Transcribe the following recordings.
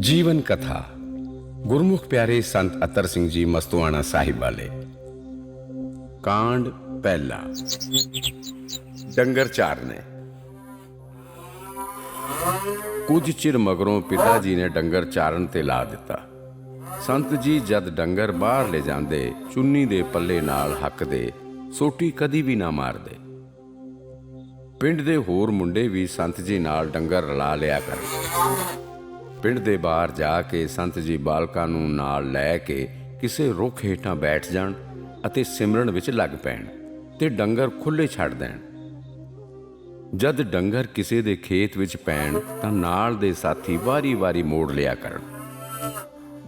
ਜੀਵਨ ਕਥਾ। ਗੁਰਮੁਖ ਪਿਆਰੇ ਸੰਤ ਅਤਰ ਸਿੰਘ ਜੀ ਮਸਤੂਆਣਾ ਸਾਹਿਬ ਵਾਲੇ। ਕਾਂਡ ਪਹਿਲਾ। ਡੰਗਰ ਚਾਰਨੇ। ਕੁਝ ਚਿਰ ਮਗਰੋਂ ਪਿਤਾ ਜੀ ਨੇ ਡੰਗਰ ਚਾਰਨ ਤੇ ਲਾ ਦਿੱਤਾ। ਸੰਤ ਜੀ ਜਦ ਡੰਗਰ ਬਾਹਰ ਲੈ ਜਾਂਦੇ, ਚੁੰਨੀ ਦੇ ਪੱਲੇ ਨਾਲ ਹੱਕਦੇ, ਸੋਟੀ ਕਦੀ ਵੀ ਨਾ ਮਾਰਦੇ। ਪਿੰਡ ਦੇ ਹੋਰ ਮੁੰਡੇ ਵੀ ਸੰਤ ਜੀ ਨਾਲ ਡੰਗਰ ਰਲਾ ਲਿਆ ਕਰਦੇ। ਪਿੰਡ ਦੇ ਬਾਹਰ ਜਾ ਕੇ ਸੰਤ ਜੀ ਬਾਲਕਾਂ ਨੂੰ ਨਾਲ ਲੈ ਕੇ ਕਿਸੇ ਰੁੱਖ ਹੇਠਾਂ ਬੈਠ ਜਾਣ ਅਤੇ ਸਿਮਰਨ ਵਿੱਚ ਲੱਗ ਪੈਣ ਤੇ ਡੰਗਰ ਖੁੱਲੇ ਛੱਡ ਦੇਣ। ਜਦ ਡੰਗਰ ਕਿਸੇ ਦੇ ਖੇਤ ਵਿੱਚ ਪੈਣ ਤਾਂ ਨਾਲ ਦੇ ਸਾਥੀ ਵਾਰੀ-ਵਾਰੀ ਮੋੜ ਲਿਆ ਕਰਨ।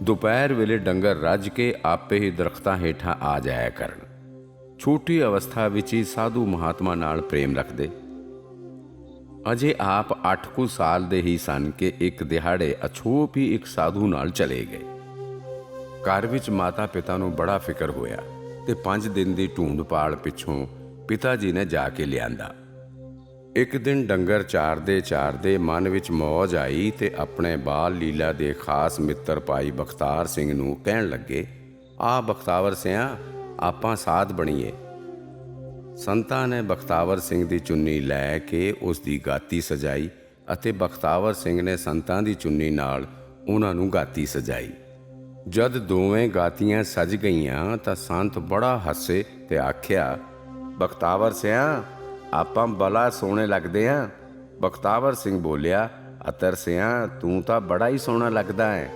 ਦੁਪਹਿਰ ਵੇਲੇ ਡੰਗਰ ਰੱਜ ਕੇ ਆਪੇ ਹੀ ਦਰਖਤਾਂ ਹੇਠਾਂ ਆ ਜਾਇਆ ਕਰਨ। ਛੋਟੀ ਅਵਸਥਾ ਵਿੱਚ ਹੀ ਸਾਧੂ ਮਹਾਤਮਾ ਨਾਲ ਪ੍ਰੇਮ ਰੱਖਦੇ। ਅਜੇ ਆਪ 8 ਕੁ ਸਾਲ ਦੇ ਹੀ ਸਨ ਕਿ ਇੱਕ ਦਿਹਾੜੇ ਅਛੂਪ ਹੀ ਇੱਕ ਸਾਧੂ ਨਾਲ ਚਲੇ ਗਏ। ਘਰ ਵਿੱਚ ਮਾਤਾ ਪਿਤਾ ਨੂੰ ਬੜਾ ਫਿਕਰ ਹੋਇਆ ਤੇ 5 ਦਿਨ ਦੀ ਢੂੰਡ ਪਾਲ ਪਿੱਛੋਂ ਪਿਤਾ ਜੀ ਨੇ ਜਾ ਕੇ ਲਿਆਂਦਾ। ਇੱਕ ਦਿਨ ਡੰਗਰ ਚਾਰਦੇ ਚਾਰਦੇ ਮਨ ਵਿੱਚ ਮੌਜ ਆਈ ਤੇ ਆਪਣੇ ਬਾਲ ਲੀਲਾ ਦੇ ਖਾਸ ਮਿੱਤਰ ਭਾਈ ਬਖਤਾਰ ਸਿੰਘ ਨੂੰ ਕਹਿਣ ਲੱਗੇ, ਆ ਬਖਤਾਵਰ ਸਿਆ, ਆਪਾਂ ਸਾਧ ਬਣੀਏ। ਸੰਤਾਂ ਨੇ ਬਖਤਾਵਰ ਸਿੰਘ ਦੀ ਚੁੰਨੀ ਲੈ ਕੇ ਉਸ ਦੀ ਗਾਤੀ ਸਜਾਈ ਅਤੇ ਬਖਤਾਵਰ ਸਿੰਘ ਨੇ ਸੰਤਾਂ ਦੀ ਚੁੰਨੀ ਨਾਲ ਉਹਨਾਂ ਨੂੰ ਗਾਤੀ ਸਜਾਈ। ਜਦ ਦੋਵੇਂ ਗਾਤੀਆਂ ਸਜ ਗਈਆਂ ਤਾਂ ਸੰਤ ਬੜਾ ਹੱਸੇ ਤੇ ਆਖਿਆ, ਬਖਤਾਵਰ ਸਿਆ, ਆਪਾਂ ਬਲਾ ਸੋਹਣੇ ਲੱਗਦੇ ਆਂ। ਬਖਤਾਵਰ ਸਿੰਘ ਬੋਲਿਆ, ਅਤਰ ਸਿਆ, ਤੂੰ ਤਾਂ ਬੜਾ ਹੀ ਸੋਹਣਾ ਲੱਗਦਾ ਹੈ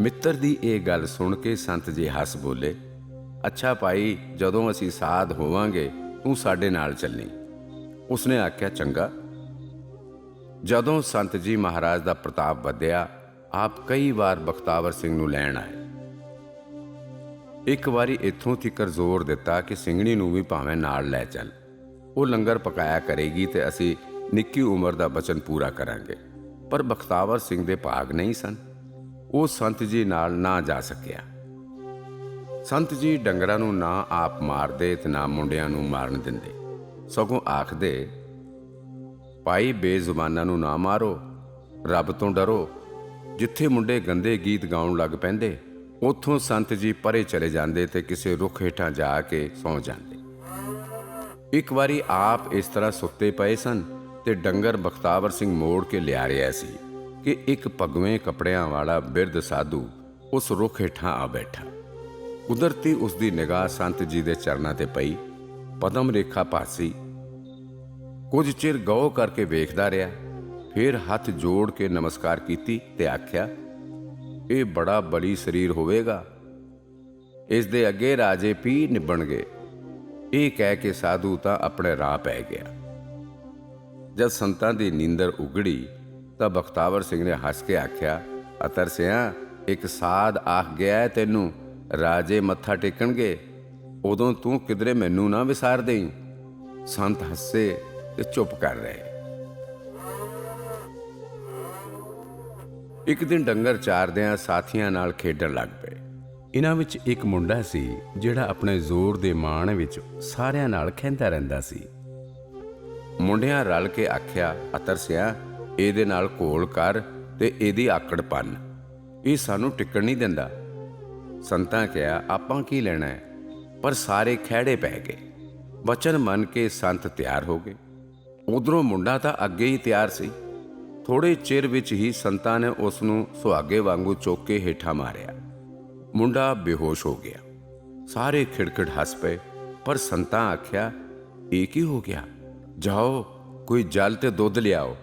ਮਿੱਤਰ ਦੀ ਇਹ ਗੱਲ ਸੁਣ ਕੇ ਸੰਤ ਜੀ ਹੱਸ ਬੋਲੇ ਅੱਛਾ ਭਾਈ, ਜਦੋਂ ਅਸੀਂ ਸਾਧ ਹੋਵਾਂਗੇ, ਤੂੰ ਸਾਡੇ ਨਾਲ ਚੱਲੀ ਉਸਨੇ ਆਖਿਆ, ਚੰਗਾ। ਜਦੋਂ ਸੰਤ ਜੀ ਮਹਾਰਾਜ ਦਾ ਪ੍ਰਤਾਪ ਵਧਿਆ, ਆਪ ਕਈ ਵਾਰ ਬਖਤਾਵਰ ਸਿੰਘ ਨੂੰ ਲੈਣ ਆਏ। ਇੱਕ ਵਾਰੀ ਇੱਥੋਂ ਤੀਕਰ ਜ਼ੋਰ ਦਿੱਤਾ ਕਿ ਸਿੰਘਣੀ ਨੂੰ ਵੀ ਭਾਵੇਂ ਨਾਲ ਲੈ ਚੱਲ। ਉਹ ਲੰਗਰ ਪਕਾਇਆ ਕਰੇਗੀ ਤੇ ਅਸੀਂ ਨਿੱਕੀ ਉਮਰ ਦਾ ਬਚਨ ਪੂਰਾ ਕਰਾਂਗੇ। ਪਰ ਬਖਤਾਵਰ ਸਿੰਘ ਦੇ ਭਾਗ ਨਹੀਂ ਸਨ। ਉਹ ਸੰਤ ਜੀ ਨਾਲ ਨਾ ਜਾ ਸਕਿਆ। ਸੰਤ ਜੀ ਡੰਗਰਾਂ ਨੂੰ ਨਾ ਆਪ ਮਾਰਦੇ ਤੇ ਨਾ ਮੁੰਡਿਆਂ ਨੂੰ ਮਾਰਨ ਦਿੰਦੇ। ਸਗੋਂ ਆਖਦੇ, ਭਾਈ ਬੇਜ਼ੁਬਾਨਾਂ ਨੂੰ ਨਾ ਮਾਰੋ, ਰੱਬ ਤੋਂ ਡਰੋ। ਜਿੱਥੇ ਮੁੰਡੇ ਗੰਦੇ ਗੀਤ ਗਾਉਣ ਲੱਗ ਪੈਂਦੇ, ਉੱਥੋਂ ਸੰਤ ਜੀ ਪਰੇ ਚਲੇ ਜਾਂਦੇ ਤੇ ਕਿਸੇ ਰੁੱਖ ਹੇਠਾਂ ਜਾ ਕੇ ਸੌਂ ਜਾਂਦੇ। ਇੱਕ ਵਾਰੀ ਆਪ ਇਸ ਤਰ੍ਹਾਂ ਸੁੱਤੇ ਪਏ ਸਨ ਤੇ ਡੰਗਰ ਬਖਤਾਵਰ ਸਿੰਘ ਮੋੜ ਕੇ ਲਿਆ ਰਿਹਾ ਸੀ ਕਿ ਇੱਕ ਪਗਵੇਂ ਕੱਪੜਿਆਂ ਵਾਲਾ ਬਿਰਧ ਸਾਧੂ ਉਸ ਰੁੱਖ ਹੇਠਾਂ ਆ ਬੈਠਾ। ਕੁਦਰਤੀ ਉਸ ਦੀ ਨਿਗਾਹ ਸੰਤ ਜੀ ਦੇ ਚਰਨਾਂ ਤੇ ਪਈ, ਪਦਮ ਰੇਖਾ ਭਾਸੀ ਕੁਝ ਚਿਰ ਗੌ ਕਰਕੇ ਵੇਖਦਾ ਰਿਹਾ, ਫਿਰ ਹੱਥ ਜੋੜ ਕੇ ਨਮਸਕਾਰ ਕੀਤੀ ਤੇ ਆਖਿਆ, ਇਹ ਬੜਾ ਬਲੀ ਸਰੀਰ ਹੋਵੇਗਾ। ਇਸ ਦੇ ਅੱਗੇ ਰਾਜੇ ਪੀ ਨਿਭਣਗੇ ਇਹ ਕਹਿ ਕੇ ਸਾਧੂ ਤਾਂ ਆਪਣੇ ਰਾਹ ਪੈ ਗਿਆ। ਜਦ ਸੰਤਾਂ ਦੀ ਨੀਂਦਰ ਉਗੜੀ, ਤਾਂ ਬਖਤਾਵਰ ਸਿੰਘ ਨੇ ਹੱਸ ਕੇ ਆਖਿਆ, ਅਤਰ ਸਿਆ, ਇੱਕ ਸਾਧ ਆਖ ਗਿਆ ਤੈਨੂੰ। ਰਾਜੇ ਮੱਥਾ ਟੇਕਣਗੇ, ਉਦੋਂ ਤੂੰ ਕਿਧਰੇ ਮੈਨੂੰ ਨਾ ਵਿਸਾਰ ਦੇਈਂ। ਸੰਤ ਹੱਸੇ ਤੇ ਚੁੱਪ ਕਰ ਰਹੇ। ਇੱਕ ਦਿਨ ਡੰਗਰ ਚਾਰਦਿਆਂ ਸਾਥੀਆਂ ਨਾਲ ਖੇਡਣ ਲੱਗ ਪਏ। ਇਹਨਾਂ ਵਿੱਚ ਇੱਕ ਮੁੰਡਾ ਸੀ, ਜਿਹੜਾ ਆਪਣੇ ਜ਼ੋਰ ਦੇ ਮਾਣ ਵਿੱਚ ਸਾਰਿਆਂ ਨਾਲ ਖੇਡਦਾ ਰਹਿੰਦਾ ਸੀ। ਮੁੰਡਿਆਂ ਰਲ ਕੇ ਆਖਿਆ ਅਤਰਸਿਆ ਇਹਦੇ ਨਾਲ ਘੋਲ ਕਰ ਤੇ ਇਹਦੀ ਆਕੜ ਪੰਨ। ਇਹ ਸਾਨੂੰ ਟਿਕਣ ਨਹੀਂ ਦਿੰਦਾ। ਸੰਤਾਂ ਕਿਹਾ, ਆਪਾਂ ਕੀ ਲੈਣਾ ਹੈ? ਪਰ ਸਾਰੇ ਖਹਿੜੇ ਪੈ ਗਏ। ਵਚਨ ਮੰਨ ਕੇ ਸੰਤ ਤਿਆਰ ਹੋ ਗਏ। ਉਧਰੋਂ ਮੁੰਡਾ ਤਾਂ ਅੱਗੇ ਹੀ ਤਿਆਰ ਸੀ। ਥੋੜੇ ਚਿਰ ਵਿੱਚ ਹੀ ਸੰਤਾਂ ਨੇ ਉਸ ਨੂੰ ਸੁਹਾਗੇ ਵਾਂਗੂ ਚੁੱਕ ਕੇ ਹੇਠਾਂ ਮਾਰਿਆ। ਮੁੰਡਾ ਬੇਹੋਸ਼ ਹੋ ਗਿਆ। ਸਾਰੇ ਖਿੜਖਿੜ ਹੱਸ ਪਏ, ਪਰ ਸੰਤਾਂ ਆਖਿਆ, ਇਹ ਕੀ ਹੋ ਗਿਆ? ਜਾਓ, ਕੋਈ ਜਲ ਤੇ ਦੁੱਧ ਲਿਆਓ।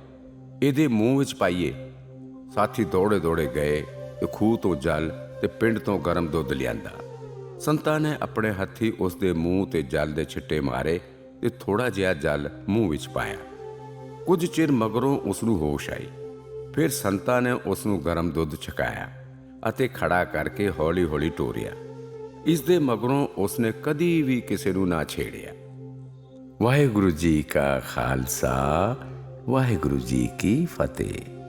ਇਹਦੇ ਮੂੰਹ ਵਿੱਚ ਪਾਈਏ। ਸਾਥੀ ਦੌੜੇ ਦੌੜੇ ਗਏ, ਤੇ ਖੂਹ ਤੋਂ ਜਲ ਤੇ ਪਿੰਡ ਤੋਂ ਗਰਮ ਦੁੱਧ ਲਿਆਂਦਾ। ਸੰਤਾਂ ਨੇ ਆਪਣੇ ਹੱਥੀ ਉਸ ਦੇ ਮੂੰਹ ਤੇ ਜਲ ਦੇ ਛਿੱਟੇ ਮਾਰੇ ਤੇ ਥੋੜਾ ਜਿਹਾ ਜਲ ਮੂੰਹ ਵਿੱਚ ਪਾਇਆ। ਕੁਝ ਚਿਰ ਮਗਰੋਂ ਉਸ ਨੂੰ ਹੋਸ਼ ਆਈ। ਫਿਰ ਸੰਤਾਂ ਨੇ ਉਸ ਨੂੰ ਗਰਮ ਦੁੱਧ ਛਕਾਇਆ ਅਤੇ ਖੜਾ ਕਰਕੇ ਹੌਲੀ-ਹੌਲੀ ਟੋਰਿਆ। ਇਸ ਦੇ ਮਗਰੋਂ ਉਸ ਨੇ ਕਦੀ ਵੀ ਕਿਸੇ ਨੂੰ ਨਾ ਛੇੜਿਆ। ਵਾਹਿਗੁਰੂ ਜੀ ਕਾ ਖਾਲਸਾ, ਵਾਹਿਗੁਰੂ ਜੀ ਕੀ ਫਤਿਹ।